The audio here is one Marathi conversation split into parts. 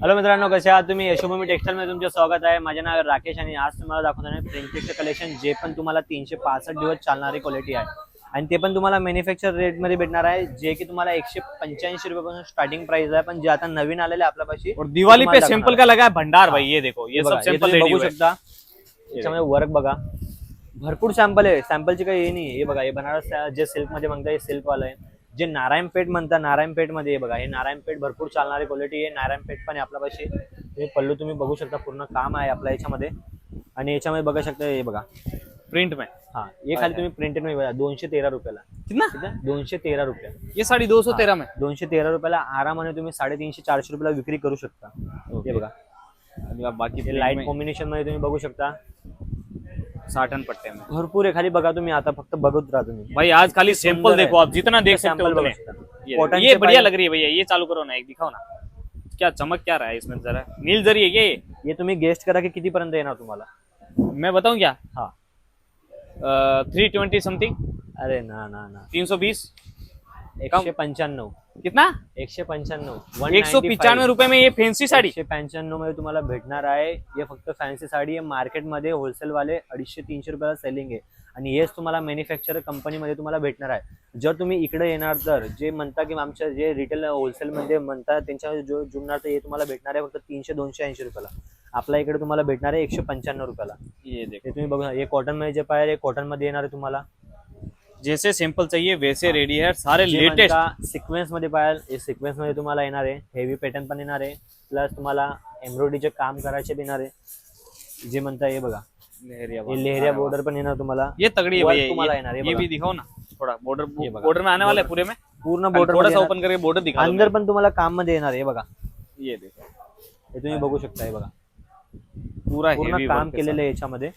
हॅलो मित्रांनो कसे आहात तुम्ही? यशोभूमी टेक्सटाईल मध्ये तुमचे स्वागत आहे. माझे नाव राकेश आणि आज तुम्हाला दाखवणार आहे प्रिंटेडचे कलेक्शन जे पण तुम्हाला तीनशे पासष्ट दिवस चालणारी क्वालिटी आहे. आणि ते पण तुम्हाला मॅन्युफॅक्चर रेटमध्ये भेटणार आहे जे की तुम्हाला एकशे पंच्याऐंशी रुपयापासून स्टार्टिंग प्राइस आहे. पण जे आता नवीन आलेले आहे आपल्यापाशी और दिवाली पे सैंपल दाखवणार का लगा है? भंडार भाई ये देखो ये सब सैंपल बघू शकता. याच्यामध्ये वर्क बघा. भरपूर सॅम्पल आहे. सॅम्पलची काही हे नाही हे बघा हे बनारस जे सिल्कमध्ये म्हणता हे सिल्क वाला आहे. जे नारायणपेठ म्हणता नारायणपेठमध्ये हे बघा हे नारायणपेठ भरपूर चालणारी क्वालिटी आहे. नारायणपेठ पण आहे आपल्यापाशी. हे पल्लू तुम्ही बघू शकता पूर्ण काम आहे आपल्या याच्यामध्ये. आणि याच्यामध्ये बघा शकता हे बघा. प्रिंट में हा हे खाली तुम्ही प्रिंटेडमध्ये बघा दोनशे तेरा रुपयाला. कितना? दोनशे तेरा रुपये. ये साड़ी दो सौ तेरह में. दोनशे तेरा रुपयाला आरामाने तुम्ही साडेतीनशे चारशे रुपयाला विक्री करू शकता. हे बघा. बाकी हे लाइट कॉम्बिनेशनमध्ये तुम्ही बघू शकता. साठन पट्टे में। भरपूर आहे खाली बघा तुम्ही आता फक्त बघत राहा तुम्ही. भाई आज खाली सैंपल देखो आप जितना देख सकते हो उतने। ये, ये बढ़िया लग रही है भैया ये चालू करो ना एक दिखाओ ना। क्या चमक क्या रहा है इसमें जरा। नील जरी है क्या ये? हे तुम्ही गेस्ट करा की किती पर्यंत येणार तुम्हाला. मैं बताऊँ क्या? हा. थ्री ट्वेंटी समथिंग अरे ना ना ना. तीन सौ बीस? एकशे पंच्याण्णव. कितना? एकशे पंच्याण्णव. एक सौ पिचानवे रुपए में ये फैंसी साड़ी। एकशे पंच्याण्णवमध्ये तुम्हाला भेटणार आहे. हे फक्त फॅन्सी साडी आहे. मार्केटमध्ये होलसेल वाले अडीचशे तीनशे रुपयाला सेलिंग आहे. आणि हेच तुम्हाला मॅन्युफॅक्चर कंपनीमध्ये तुम्हाला भेटणार आहे. जर तुम्ही इकडे येणार तर जे म्हणता की आमच्या जे रिटेल होलसेलमध्ये म्हणतात त्यांच्या जो जुळणार तर हे तुम्हाला भेटणार आहे फक्त तीनशे दोनशे ऐंशी रुपयाला. आपल्या इकडे तुम्हाला भेटणार आहे एकशे पंच्याण्णव रुपयाला. ये हे तुम्ही बघा हे कॉटनमध्ये जे पाहिजे कॉटनमध्ये येणार आहे तुम्हाला. जैसे सैंपल चाहिए वैसे रेडी है सारे लेटेस्ट सिक्वेन्समध्ये हे सिक्वेन्समध्ये तुम्हाला येणार आहे. हेवी पॅटर्न पण येणार आहे. प्लस तुम्हाला एम्ब्रॉयडरीचे काम करायचे येणार आहे. जे म्हणता हे बघा. लहरिया लेहरिया बॉर्डर पण येणार तुम्हाला. ये तगड़ी है तुम्हाला ये, येणार ये. भी दिखाओ ना. थोड़ा बॉर्डर. बॉर्डर में आने वाला है पूरे में. पूर्ण बॉर्डर थोड़ा सा ओपन करके बॉर्डर दिखा अंदर पण तुम्हाला काममध्ये येणार आहे हे बघा। ये देखो हे तुम्ही बघू शकता हे बघा. पूरा पूर्ण काम केलेलं आहे याच्यामध्ये.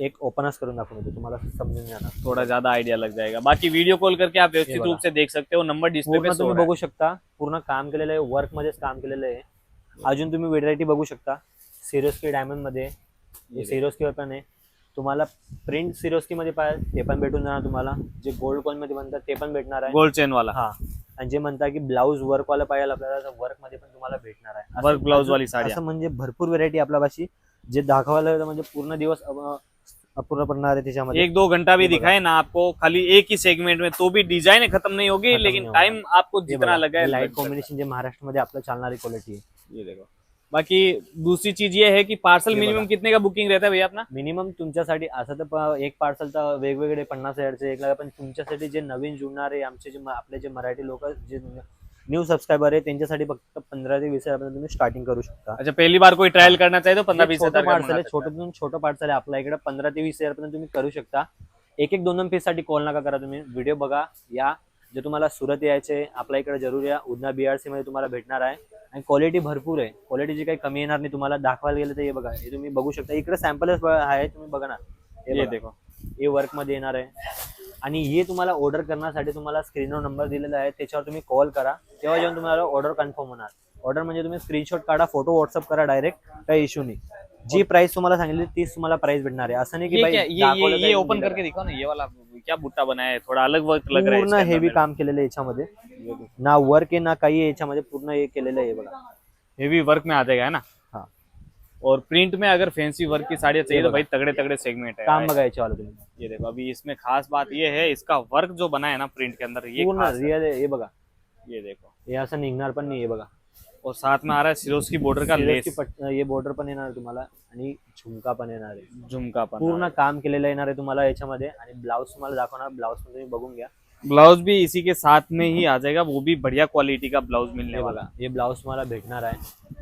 एक ओपनच करून दाखवून देतो. तुम्हाला समजून जाणार थोड़ा ज्यादा आइडिया लग जाएगा. बाकी वीडियो कॉल करके आप व्यवस्थित. रूप से देख सकते हो. नंबर डिस्प्ले पे पूर्ण तुम्ही बघू शकता. पूर्ण काम केलेलं आहे. वर्क मध्येच काम केलेलं आहे. अजून तुम्ही व्हेरायटी बघू शकता. सिरोस्की डायमंडमध्ये. सिरोस्कीवर पण आहे. तुम्हाला प्रिंट सिरोस्की मध्ये पाहिजे ते पण भेटून जाणार तुम्हाला. जे गोल्ड कॉइनमध्ये म्हणतात ते पण भेटणार आहे. गोल्ड चेन वाला. हा. आणि जे म्हणता की ब्लाऊज वर्क वाला पाहिजे आपल्याला वर्कमध्ये पण तुम्हाला भेटणार आहे. वर्क ब्लाउज असं- वाली साड़ी. असं म्हणजे भरपूर व्हेरायटी आपल्यापाशी. जे दाखवायला म्हणजे पूर्ण दिवस अपूर्ण पडणार आहे त्याच्यामध्ये एक दो घंटा भी. दिखाए ना आपको खाली एक ही सेगमेंट में तो भी डिजाइन खत्म नहीं होगी लेकिन टाइम आपको जितना लगा है लाइट लग सकता कॉम्बिनेशन जे महाराष्ट्रामध्ये आपलं चालणारी क्वालिटी आहे है। ये देखो बाकी दूसरी चीज ये है कि पार्सल मिनिमम. कितने का बुकिंग रहता है भैया अपना मिनिमम तुमच्यासाठी असं तर एक पार्सल तर वेगवेगळे पन्नास हजारचे एक लाख पण तुमच्यासाठी जे नवीन जुळणारे आमचे जे आपले जे मराठी लोक जे न्यू सबस्क्रायबर आहे त्यांच्यासाठी फक्त पंधरा ते वीस हजारपर्यंत तुम्ही स्टार्टिंग करू शकता. अच्छा पहली बार कोई ट्रायल करना चाहे तो पंद्रह बीस हजार पार्सल आहे। छोटं छोटं पार्सल आहे आपल्या इकडे. पंधरा ते वीस हजारपर्यंत तुम्ही करू शकता. एक एक दोन दोन पीससाठी कॉल नका करा तुम्ही. व्हिडिओ बघा या. जे तुम्हाला सुरत यायचे आपल्या इकडे जरूर या. उदना बीआरसी मध्ये तुम्हाला भेटणार आहे. आणि क्वालिटी भरपूर आहे. क्वालिटीची काही कमी येणार नाही तुम्हाला दाखवायला गेलं तर हे बघा. हे तुम्ही बघू शकता. इकडे सॅम्पलच आहे तुम्ही बघा ना. हे. देखो. हे वर्कमध्ये येणार आहे. आणि हे तुम्हाला ऑर्डर करण्यासाठी तुम्हाला स्क्रीनवर नंबर दिलेला आहे. त्याच्यावर तुम्ही कॉल करा. तेव्हा जेव्हा तुम्हाला ऑर्डर कन्फर्म होणार. ऑर्डर म्हणजे तुम्ही स्क्रीनशॉट काढा फ़ोटो व्हॉट्सअप करा डायरेक्ट काही इश्यू नाही. जी प्राइस तुम्हाला सांगितली तीच तुम्हाला प्राइस भेटणार आहे. असं नाही की ये क्या ये ये ये ओपन करके दिखाओ ना ये वाला क्या बुट्टा बनाया है थोड़ा अलग वर्क लग रहा है पूर्ण इसके हेवी काम केलेलं आहे याच्यामध्ये. ना वर्क आहे ना काही आहे याच्यामध्ये पूर्ण हे केलेलं आहे बघा। हेवी वर्क में आ जाएगा है ना? हा. और प्रिंट में अगर फैंसी वर्क की साड़ियाँ चाहिए ये तो भाई तगड़े तगड़े सेगमेंट है काम बघा याच्यावाला तुम्ही. ये देखो अभी इसमें खास बात ये है इसका वर्क जो बना है ना प्रिंट के अंदर ये पूर्ण खास है। रिअल हे बघा. ये देखो। हे असं निघणार पण नाही बघा और साथ में आ रहा है सिरोज की बॉर्डर का लेस। हे बॉर्डर पण येणार आहे तुम्हाला आणि झुमका पण येणार आहे झुमका पण पूर्ण काम केलेलं येणार आहे तुम्हाला याच्यामध्ये आणि ब्लाऊज तुम्हाला दाखवणार ब्लाऊज पण तुम्ही बघून घ्या. ब्लाउज भी इसी के साथ में ही आ जाएगा वो भी बढ़िया क्वालिटी का ब्लाउज मिलने वाला। हे ब्लाऊज तुम्हाला भेटणार आहे.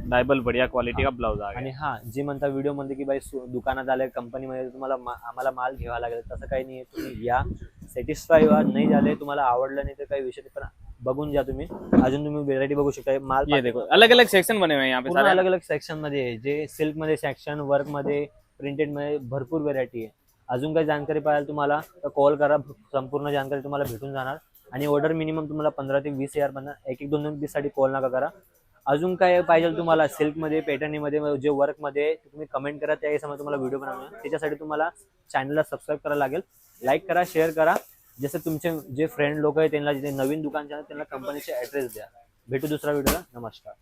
डायबल बढ़िया क्वालिटी का ब्लाउज आ आणि हा जे म्हणता व्हिडिओमध्ये की बाई दुकानात आले कंपनीमध्ये तुम्हाला आम्हाला माल घ्यावा लागेल तसं काही नाही तुम्ही या सॅटिस्फाय व्हा नाही झाले तुम्हाला आवडलं नाही तर काही विषय नाही. पण बघून घ्या तुम्ही. अजून तुम्ही व्हेरायटी बघू शकता. माल ये देखो अलग अलग सेक्शन बने हुए हैं यहाँ पे पूर्ण सारे. अलग अलग सेक्शनमध्ये. जे सिल्कमध्ये सेक्शन वर्कमध्ये प्रिंटेडमध्ये भरपूर व्हेरायटी आहे. अजून काही जानकारी पाहिजे तुम्हाला तर कॉल करा. संपूर्ण जानकारी तुम्हाला भेटून जाणार. आणि ऑर्डर मिनिमम तुम्हाला पंधरा ते वीस हजार पण एक एक दोन दोन पीससाठी कॉल नका करा. अजून काय पाहिजे तुम्हाला सिल्कमध्ये पॅटर्नी मध्ये जे वर्कमध्ये तुम्ही कमेंट करा. त्या हिशोबाने तुम्हाला व्हिडिओ बनवणार. त्याच्यासाठी तुम्हाला चॅनलला सबस्क्राईब करायला लागेल. लाईक करा शेअर करा. जसं तुमचे जे फ्रेंड लोक आहेत त्यांना जे नवीन दुकान त्यांना कंपनीचे ऍड्रेस द्या. भेटू दुसऱ्या व्हिडिओला नमस्कार.